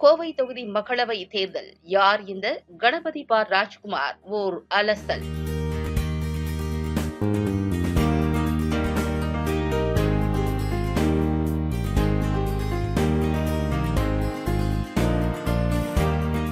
கோவை தொகுதி மக்களவை தேர்தல். யார் இந்த? கணபதி பார் ராஜ்குமார் ஓர் அலசல்.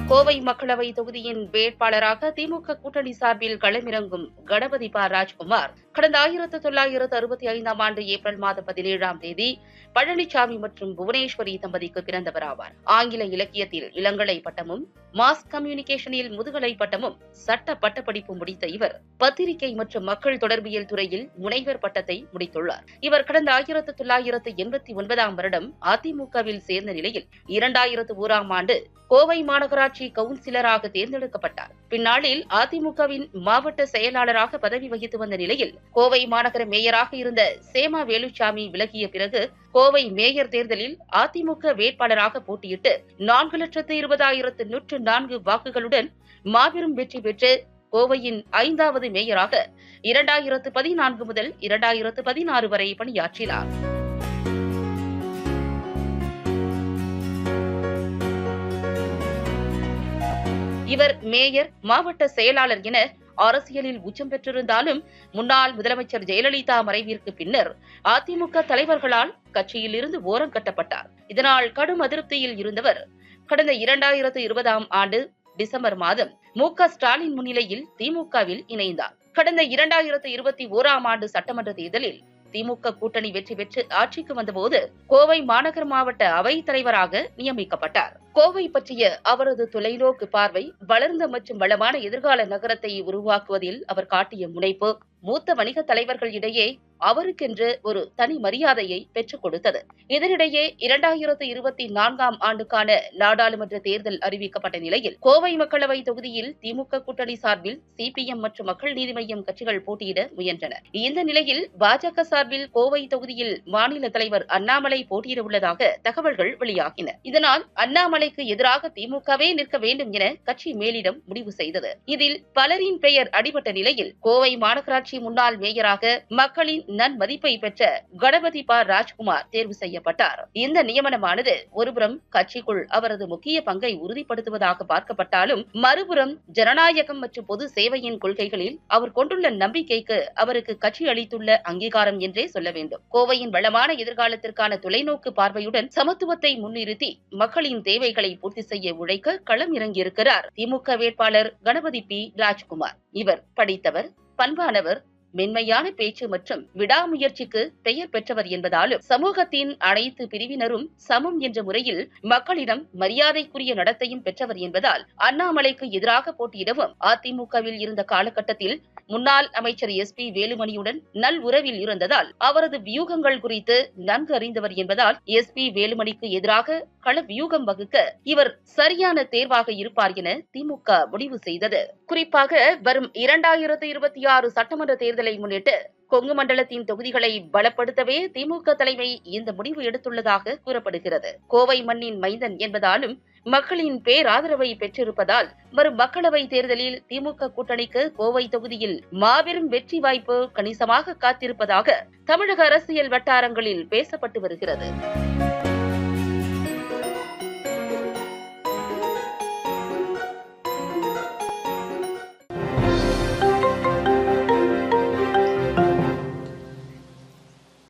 கோவை மக்களவை தொகுதியின் வேட்பாளராக திமுக கூட்டணி சார்பில் களமிறங்கும் கணபதி பா ராஜ்குமார் கடந்த ஆயிரத்து தொள்ளாயிரத்து அறுபத்தி ஐந்தாம் ஆண்டு ஏப்ரல் மாதம் பதினேழாம் தேதி பழனிசாமி மற்றும் புவனேஸ்வரி தம்பதிக்கு பிறந்தவர் ஆவார் ஆங்கில இலக்கியத்தில் இளங்கலை பட்டமும் மாஸ் கம்யூனிகேஷனில் முதுகலை பட்டமும் சட்ட பட்டப்படிப்பு முடித்த இவர் பத்திரிகை மற்றும் மக்கள் தொடர்பியல் துறையில் முனைவர் பட்டத்தை முடித்துள்ளார். இவர் கடந்த ஆயிரத்து தொள்ளாயிரத்து எண்பத்தி ஒன்பதாம் வருடம் அதிமுகவில் சேர்ந்த நிலையில் இரண்டாயிரத்து ஓராம் ஆண்டு கோவை மாநகராட்சி கவுன்சிலராக தேர்ந்தெடுக்கப்பட்டார். பின்னாளில் அதிமுகவின் மாவட்ட செயலாளராக பதவி வகித்து வந்த நிலையில் கோவை மாநகர மேயராக இருந்த சேமா வேலுச்சாமி விலகிய பிறகு கோவை மேயர் தேர்தலில் அதிமுக வேட்பாளராக போட்டியிட்டு நான்கு லட்சத்து இருபதாயிரத்து நூற்று நான்கு வாக்குகளுடன் மாபெரும் வெற்றி பெற்று கோவையின் ஐந்தாவது மேயராக இரண்டாயிரத்து பதினான்கு முதல் இரண்டாயிரத்து பதினாறு வரை பணியாற்றினார். இவர் மேயர் மாவட்ட செயலாளர் என அரசியலில் உச்சம் பெற்றிருந்தாலும் முன்னாள் முதலமைச்சர் ஜெயலலிதா மறைவிற்கு பின்னர் அதிமுக தலைவர்களால் கட்சியில் இருந்து ஓரம் கட்டப்பட்டார். இதனால் கடும் அதிருப்தியில் இருந்தவர் கடந்த இரண்டாயிரத்து இருபதாம் ஆண்டு டிசம்பர் மாதம் மு ஸ்டாலின் முன்னிலையில் திமுகவில் இணைந்தார். கடந்த இரண்டாயிரத்து இருபத்தி ஓராம் ஆண்டு சட்டமன்ற தேர்தலில் திமுக கூட்டணி வெற்றி பெற்று ஆட்சிக்கு வந்தபோது கோவை மாநகர் மாவட்ட அவைத் தலைவராக நியமிக்கப்பட்டார். கோவை பற்றிய அவரது தொலைநோக்கு பார்வை வளர்ந்த மற்றும் வளமான எதிர்கால நகரத்தை உருவாக்குவதில் அவர் காட்டிய முனைப்பு மூத்த வணிக தலைவர்கள் இடையே அவருக்கென்று ஒரு தனி மரியாதையை பெற்றுக் கொடுத்தது. இதனிடையே இரண்டாயிரத்து இருபத்தி நான்காம் ஆண்டுக்கான நாடாளுமன்ற தேர்தல் அறிவிக்கப்பட்ட நிலையில் கோவை மக்களவை தொகுதியில் திமுக கூட்டணி சார்பில் சிபிஎம் மற்றும் மக்கள் நீதி மய்யம் கட்சிகள் போட்டியிட முயன்றன இந்த நிலையில் பாஜக சார்பில் கோவை தொகுதியில் மாநில தலைவர் அண்ணாமலை போட்டியிட உள்ளதாக தகவல்கள் வெளியாகின. இதனால் அண்ணாமலை அண்ணாமலைக்கு எதிராக திமுகவே நிற்க வேண்டும் என கட்சி மேலிடம் முடிவு செய்தது. இதில் பலரின் பெயர் அடிபட்ட நிலையில் கோவை மாநகராட்சி முன்னாள் மேயராக மக்களின் நன்மதிப்பை பெற்ற கணபதி பா. ராஜ்குமார் தேர்வு செய்யப்பட்டார். இந்த நியமனமானது ஒருபுறம் கட்சிக்குள் அவரது முக்கிய பங்கை உறுதிப்படுத்துவதாக பார்க்கப்பட்டாலும் மறுபுறம் ஜனநாயகம் மற்றும் பொது சேவையின் கொள்கைகளில் அவர் கொண்டுள்ள நம்பிக்கைக்கு அவருக்கு கட்சி அளித்துள்ள அங்கீகாரம் என்றே சொல்ல வேண்டும். கோவையின் வளமான எதிர்காலத்திற்கான தொலைநோக்கு பார்வையுடன் சமத்துவத்தை முன்னிறுத்தி மக்களின் தேவைகள் தேவைகளை பூர்த்தி செய்ய உழைக்க களம் இறங்கியிருக்கிறார். திமுக வேட்பாளர் கணபதி பி. ராஜ்குமார். இவர் படித்தவர் பண்பானவர் மென்மையான பேச்சு மற்றும் விடாமுயற்சிக்கு பெயர் பெற்றவர் என்பதாலும் சமூகத்தின் அனைத்து பிரிவினரும் சமம் என்ற முறையில் மக்களிடம் மரியாதைக்குரிய நடத்தையும் பெற்றவர் என்பதால் அண்ணாமலைக்கு எதிராக போட்டியிடவும் அதிமுகவில் இருந்த காலகட்டத்தில் முன்னாள் அமைச்சர் எஸ் பி வேலுமணியுடன் நல் உறவில் இருந்ததால் அவரது வியூகங்கள் குறித்து நன்கு அறிந்தவர் என்பதால் எஸ் பி வேலுமணிக்கு எதிராக கள வியூகம் வகுக்க இவர் சரியான தேர்வாக இருப்பார் என திமுக முடிவு செய்தது. குறிப்பாக வரும் இரண்டாயிரத்து இருபத்தி ஆறு சட்டமன்ற தேர்தலை முன்னிட்டு கொங்கு மண்டலத்தின் தொகுதிகளை பலப்படுத்தவே திமுக தலைமை இந்த முடிவு எடுத்துள்ளதாக கூறப்படுகிறது. கோவை மண்ணின் மைந்தன் என்பதாலும் மக்களின் பேராதரவை பெற்றிருப்பதால் வரும் மக்களவை தேர்தலில் திமுக கூட்டணிக்கு கோவை தொகுதியில் மாபெரும் வெற்றி வாய்ப்பு கணிசமாக காத்திருப்பதாக தமிழக அரசியல் வட்டாரங்களில் பேசப்பட்டு வருகிறது.